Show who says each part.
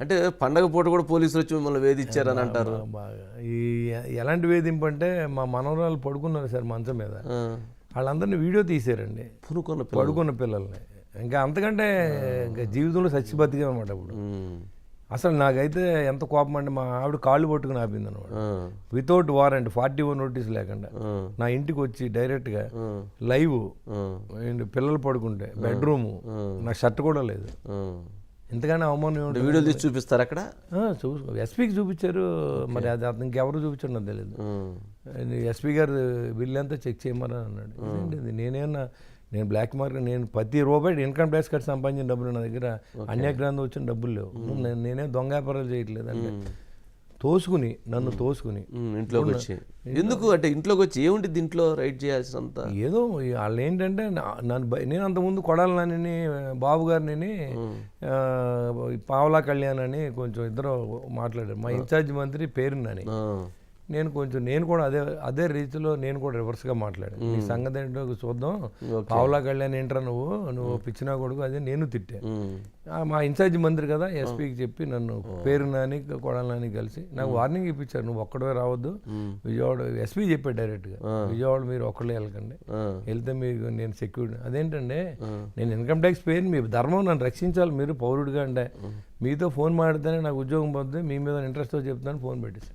Speaker 1: అంటే పండగ పూట కూడా పోలీసులు వచ్చి మిమ్మల్ని వేధించారని అంటారు.
Speaker 2: బాగా ఈ ఎలాంటి వేధింపు అంటే మా మనవరాలు పడుకున్నారు సార్ మంచం మీద. వాళ్ళందరినీ వీడియో తీసారండి
Speaker 1: పునుకున్న పిల్ల
Speaker 2: పడుకున్న పిల్లల్ని. ఇంకా అంతకంటే ఇంకా జీవితంలో చచ్చి బతికే అనమాట ఇప్పుడు. అసలు నాకైతే ఎంత కోపం అంటే మా ఆవిడ కాళ్ళు పట్టుకుని ఆపింది అనమాట without warrant forty one notice లేకుండా నా ఇంటికి వచ్చి డైరెక్ట్గా లైవ్ పిల్లలు పడుకుంటే బెడ్రూము నా షర్ట్ కూడా లేదు. ఇంతగానే అవమానం?
Speaker 1: వీడియోలు తీసి చూపిస్తారు అక్కడ?
Speaker 2: చూసుకో ఎస్పీకి చూపించారు మరి అది అతను ఇంకెవరు చూపించారు నాకు తెలియదు ఎస్పీ గారు బిల్ అంతా చెక్ చేయమని అన్నాడు? నేనేమన్నా నేను బ్లాక్ మార్కెట్ నేను ప్రతి రూపాయి ఇన్కమ్ ట్యాక్స్ కట్టి సంపాదించిన డబ్బులు నా దగ్గర అన్యగ్రాంధం వచ్చిన డబ్బులు లేవు. నేను నేనే దొంగ వ్యాపారాలు చేయట్లేదు అంటే. తోసుకుని నన్ను తోసుకుని.
Speaker 1: ఇంట్లోకి వచ్చి ఎందుకు? అంటే ఇంట్లోకి వచ్చి ఏముంటుంది ఇంట్లో రైడ్ చేయాల్సినంత
Speaker 2: ఏదో వాళ్ళు ఏంటంటే నన్ను నేను అంతకుముందు కొడాలి నాని బాబు గారిని పావలా కళ్యాణ్ అని కొంచెం ఇద్దరు మాట్లాడారు. మా ఇన్ఛార్జ్ మంత్రి పేరు నాని కొంచెం నేను కూడా అదే అదే రీతిలో నేను కూడా రివర్స్గా మాట్లాడాను. నీ సంగతి ఏంటో చూద్దాం. పావలా కళ్యాణ్ ఏంట్రా నువ్వు? నువ్వు పిచ్చినా కొడుకు అదే నేను తిట్టా. మా ఇన్ఛార్జ్ మంత్రి కదా ఎస్పీకి చెప్పి నన్ను పేరు నాని కొడాలి నాని కలిసి నాకు వార్నింగ్ ఇప్పించారు. నువ్వు ఒక్కడే రావద్దు. విజయవాడ ఎస్పీ చెప్పాడు డైరెక్ట్గా విజయవాడ మీరు ఒక్కడే వెళ్ళకండి. వెళ్తే మీకు నేను సెక్యూరిటీ అదేంటంటే నేను ఇన్కమ్ ట్యాక్స్ పేరు మీ ధర్మం నన్ను రక్షించాలి. మీరు పౌరుడిగా అంటే మీతో ఫోన్ మాడితేనే నాకు ఉద్యోగం పోతుంది. మీ మీద ఇంట్రెస్ట్తో చెప్తాను ఫోన్ పెట్టేసి